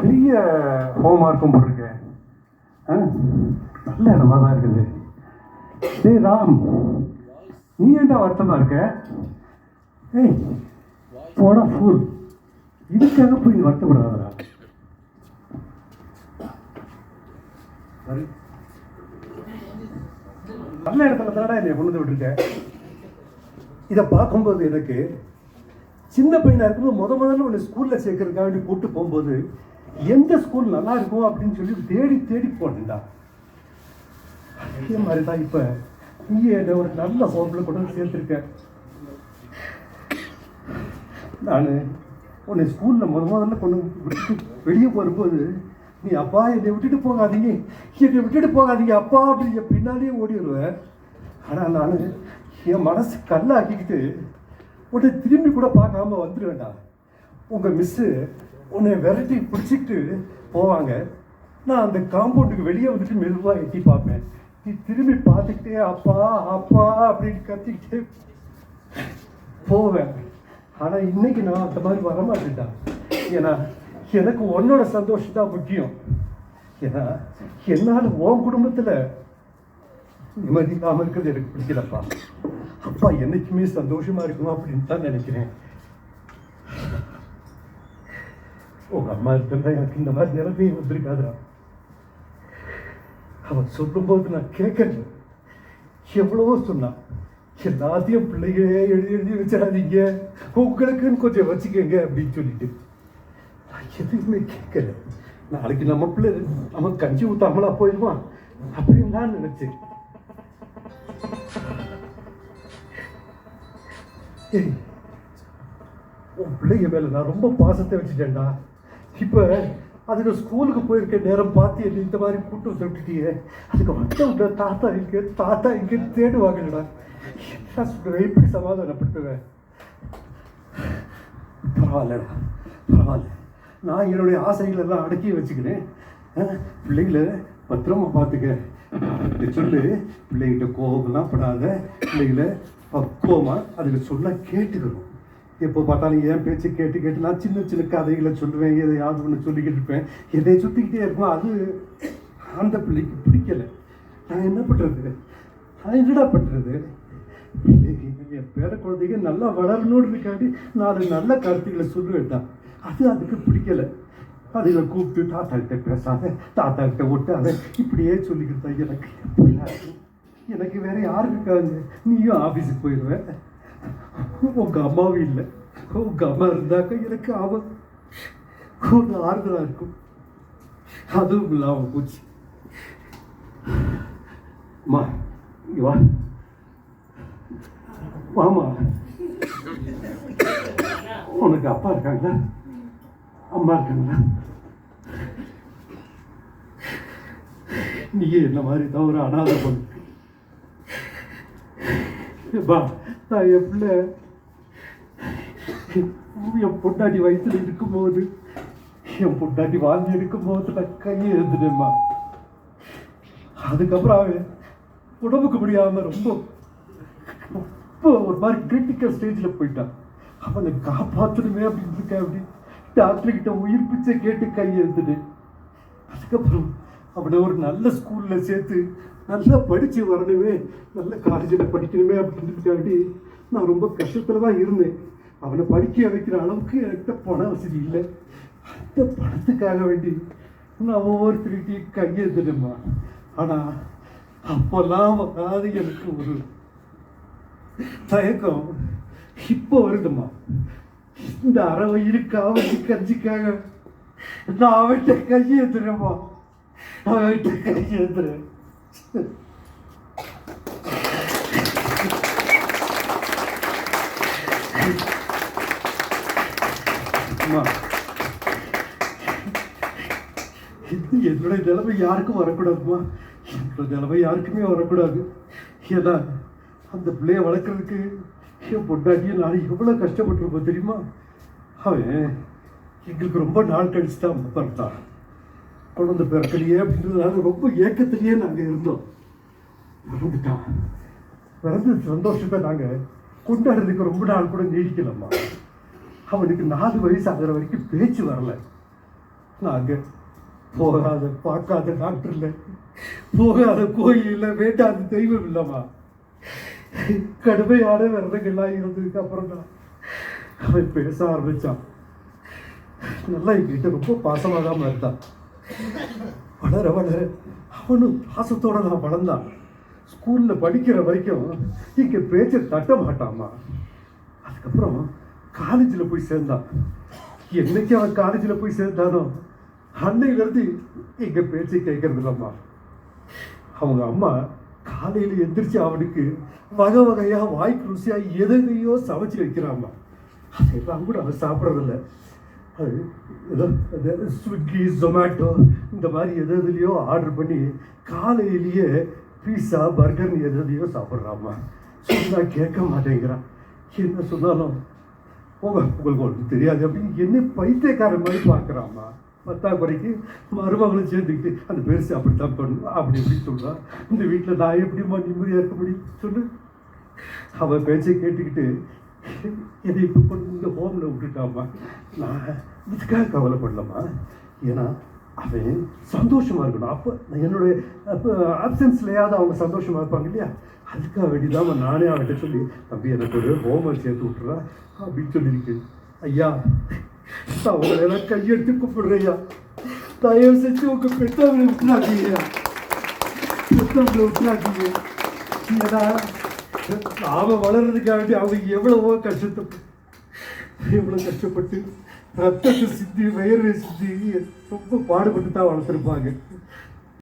பெரிய ஹோம்ஒர்க்கும் போட்டிருக்கேன் ஆ? நல்ல இடமா தான் இருக்குது. டேய் ராம் நீ ஏன்டா வருத்தமா இருக்க? ஏய் போடா ஃபூல் இதுக்காக போய் நீ வருத்தப்படாதரா சரி. நல்ல இடத்துல தானடா என்னை கொண்டு வந்து விட்டுருக்க? இதை பார்க்கும்போது எனக்கு சின்ன பையனாக இருக்கும்போது முத முதல்ல ஒன்று ஸ்கூலில் சேர்க்கறதுக்காக வேண்டி கூட்டு போகும்போது எந்த ஸ்கூல் நல்லா இருக்கும் அப்படின்னு சொல்லி தேடி தேடி போனேன்டா. அதே மாதிரி தான் இப்போ நீயே என்ன ஒரு நல்ல ஹோமில் கொண்டு வந்து சேர்த்துருக்க நான் உன்னை ஸ்கூலில் முத முதல்ல கொண்டு வந்து வெளியே வரும்போது நீ அப்பா என்னை விட்டுட்டு போகாதீங்க. என்னை விட்டுட்டு போகாதீங்க அப்பா அப்படின்னு பின்னாலேயே பின்னாடியே ஓடி வருவேன். ஆனால் நான் என் மனசு கல்லாக்கிக்கிட்டு உடனே திரும்பி கூட பார்க்காம வந்துடுவேண்டா உங்கள் மிஸ்ஸு உன்னை விரட்டி பிடிச்சிக்கிட்டு போவாங்க. நான் அந்த காம்பவுண்டுக்கு வெளியே வந்துட்டு மெதுவாக எட்டி பார்ப்பேன். நீ திரும்பி பார்த்துக்கிட்டே அப்பா அப்பா அப்படின்னு கத்திக்கிட்டே போவேன். ஆனால் இன்னைக்கு நான் அந்த மாதிரி வரமாட்டேன்டா. ஏன்னா எனக்கு உன்னோட சந்தோஷம் தான் முக்கியம். ஏன்னா என்னால் உன் குடும்பத்தில் நிம்மதி இல்லாமல் இருக்கிறது எனக்கு பிடிக்கலப்பா. அப்பா என்றைக்குமே சந்தோஷமா இருக்கணும் அப்படின்னு தான் நினைக்கிறேன். உங்க அம்மா இருக்கிறதா எனக்கு இந்த மாதிரி நிலைமையே வந்திருக்காதுரா அவன் சொல்லும்போது நான் கேட்கறேன் எவ்வளவோ சொன்னான் எல்லாத்தையும் பிள்ளைகளே எழுதி எழுதி வச்சிடாதீங்க. உங்களுக்குன்னு கொஞ்சம் வச்சுக்கோங்க அப்படின்னு சொல்லிட்டு. நான் எதுவுமே கேட்கல. நாளைக்கு நம்ம பிள்ளை நம்ம கஞ்சி ஊத்தாமலா போயிடுவான் அப்படின்னு நான் நினைச்சேன். ஏய், உன் பிள்ளைங்க மேல நான் ரொம்ப பாசத்தை வச்சுட்டேன்டா. இப்போ அதுக்கு ஸ்கூலுக்கு போயிருக்க நேரம் பார்த்து என்ன இந்த மாதிரி கூட்டம் சொல்லிட்டியே அதுக்கு வந்த தாத்தா இங்கே தாத்தா இங்கே தேடுவாங்கடா. என்ன சொல்லுவேன் எப்படி சமாதானப்படுத்துவேன் பரவாயில்லடா பரவாயில்ல. நான் என்னுடைய ஆசைகள் எல்லாம் அடக்கி வச்சுக்கிறேன். பிள்ளைங்களை பத்திரமா பார்த்துக்க. சொல்லு பிள்ளைகிட்ட கோபம்லாம் படாத. பிள்ளைகளை பக்குவமாக அதுக்கு சொல்ல கேட்டுக்கணும். எப்போ பார்த்தாலும் ஏன் பேச்சு கேட்டு கேட்டு நான் சின்ன சின்ன கதைகளை சொல்லுவேன் எதையாவது ஒன்று சொல்லிக்கிட்டு இருப்பேன். எதை சுற்றிக்கிட்டே இருக்கும். அது அந்த பிள்ளைக்கு பிடிக்கல. நான் என்ன பண்ணுறது நான் என்னடா பண்ணுறது என் பேர குழந்தைங்க நல்லா வளரணும்னு பிற்காண்டி நான் நாலு நல்ல கருத்துக்களை சொல்லுவேன்டா அது அதுக்கு பிடிக்கல. அதில் கூப்பிட்டு தாத்தா கிட்ட பேசாத தாத்தா கிட்ட ஒட்டாத இப்படியே சொல்லிக்கிட்டு தான் எனக்கு. எனக்கு வேற யாரு இருக்காங்க? நீயும் ஆஃபீஸுக்கு போயிடுவேன் உங்க அம்மாவும் இல்லை. உங்கள் அம்மா இருந்தாக்க எனக்கு அவன் ஒரு ஆறுதலாக இருக்கும். அதுவும் இல்லாமல் போச்சு. அம்மா இங்க வா. மாமா உனக்கு அப்பா இருக்காங்களா? அம்மா இருக்காங்களா? நீ என்ன மாதிரி தவிர அனாதை பண்ணு பா நான் என் பிள்ளை. என் பொண்டாட்டி வயசுல இருக்கும்போது என் பொண்டாட்டி வாங்கி இருக்கும்போது நான் கையை எழுந்துட்டேம்மா அதுக்கப்புறம் அவன் உடம்புக்கு முடியாம ரொம்ப ரொம்ப ஒரு மாதிரி கிரிட்டிக்கல் ஸ்டேஜில் போயிட்டான். அவனை காப்பாற்றணுமே அப்படின்னு இருக்கேன் அப்படி. டாக்டர் கிட்ட உயிர் பிச்சை கேட்டு கை எழுந்துட்டேன் அதுக்கப்புறம் அவனை ஒரு நல்ல ஸ்கூலில் சேர்த்து நல்லா படித்து வரணுமே நல்ல காலேஜில் படிக்கணுமே அப்படின்றதுக்காண்டி நான் ரொம்ப கஷ்டத்தில் தான் இருந்தேன். அவனை படிக்க வைக்கிற அளவுக்கு என்கிட்ட பண வசதி இல்லை. அந்த பணத்துக்காக வேண்டி நான் ஒவ்வொருத்தருக்கிட்டையும் கையெழுத்துட்டேம்மா ஆனால் அப்போல்லாம் வராது எனக்கு ஒரு தயக்கம். இப்போ வருதுமா? இந்த அரை வயிறு கஞ்சிக்காக நான் அவன்கிட்ட கையெழுத்துறேம்மா அவன்கிட்ட கையெழுத்துறேன் என்னுடைய நிலைமை யாருக்கும் வரக்கூடாதும்மா. என்னோட நிலைமை யாருக்குமே வரக்கூடாது. ஏன்னா அந்த பிள்ளைய வளர்க்குறதுக்கு என் பொண்டாட்டியை நான் எவ்வளோ கஷ்டப்பட்டிருப்போம் தெரியுமா? அவன் எங்களுக்கு ரொம்ப நாள் கழிச்சு தான் பிறந்தான் குழந்தை பிறக்கலையே அப்படின்றதுனால ரொம்ப ஏக்கத்திலேயே நாங்கள் இருந்தோம். இறந்துட்டான் பிறந்த சந்தோஷத்தை நாங்கள் கொண்டாடுறதுக்கு ரொம்ப நாள் கூட நீடிக்கலம்மா. அவனுக்கு நாலு வயசு ஆகிற வரைக்கும் பேச்சு வரல. நாங்கள் போகாத பார்க்காத டாக்டர் இல்லை போகாத கோயில் இல்லை வேண்டாத தெய்வம் இல்லைம்மா. கடுமையான விரதங்கள்லாம் இருந்ததுக்கு அப்புறம் தான் அவன் பேச ஆரம்பித்தான் நல்லா எங்கிட்ட ரொம்ப பாசமாக தான் இருந்தான். வளர வளர அவனும் பாசத்தோடு நான் வளர்ந்தான். ஸ்கூலில் படிக்கிற வரைக்கும் இங்கே பேச்சை தட்ட மாட்டாம்மா அதுக்கப்புறம் காலேஜில் போய் சேர்ந்தான். என்னைக்கு அவன் காலேஜில் போய் சேர்ந்தானோ? அன்னையிலேருந்து எங்கள் பேச்சை கேட்கறது இல்லைம்மா அவங்க அம்மா காலையில் எந்திரிச்சு அவனுக்கு வகை வகையாக வாய்க்கு ருசியாக எதையோ சமைச்சு வைக்கிறாம்மா. அதெல்லாம் கூட அவன் சாப்பிட்றதில்ல. ஸ்விக்கி ஜொமேட்டோ இந்த மாதிரி எது எதுலையோ ஆர்டர் பண்ணி காலையிலேயே பீஸா பர்கர்னு எது எதையோ சாப்பிட்றாம்மா. சொன்னால் கேட்க மாட்டேங்கிறான். என்ன சொன்னாலும் போக உங்களுக்கு ஒன்று தெரியாது அப்படின்னு என்ன பைத்தியக்காரன் மாதிரி பார்க்குறாம்மா. பத்தாக்குறைக்கு மருமகளும் சேர்ந்துக்கிட்டு அந்த பெருசு அப்படித்தான் பண்ணும் அப்படி இப்படி சொல்கிறான் இந்த வீட்டில் நான் எப்படிம்மா நிம்மதியாக இருக்க முடியும்? சொல்லு. அவன் பேச்சை கேட்டுக்கிட்டு என்னை இப்போ கொண்டு இந்த ஹோமில் விட்டுட்டாம்மா. நான் இதுக்காக கவலைப்படலம்மா. ஏன்னா அவன் சந்தோஷமாக இருக்கணும். அப்போ என்னுடைய அப்போ ஆப்சன்ஸ்லையாவது அவங்க சந்தோஷமாக இருப்பாங்க இல்லையா? அதுக்காக வேண்டிதாம்மா நானே அவன்கிட்ட சொல்லி தம்பி எனக்கு ஒரு ஹோம்ஒர்க் சேர்த்து விட்டுறா அப்படின்னு சொல்லியிருக்கு ஐயா நான் எல்லாம் கையெடுத்து கூப்பிடுறையா தயவு செஞ்சு உங்கள் பெற்றவங்களை விட்டுறாதீங்க பெற்றவங்களை விட்டுறாதீங்க. ஏன்னா அவன் வளர்றதுக்காக அவங்க எவ்வளவோ கஷ்டப்பட்டு எவ்வளோ கஷ்டப்பட்டு ரத்தத்தை சிந்தி வயிறு சிந்தி ரொம்ப பாடுபட்டு தான் வளர்த்துருப்பாங்க.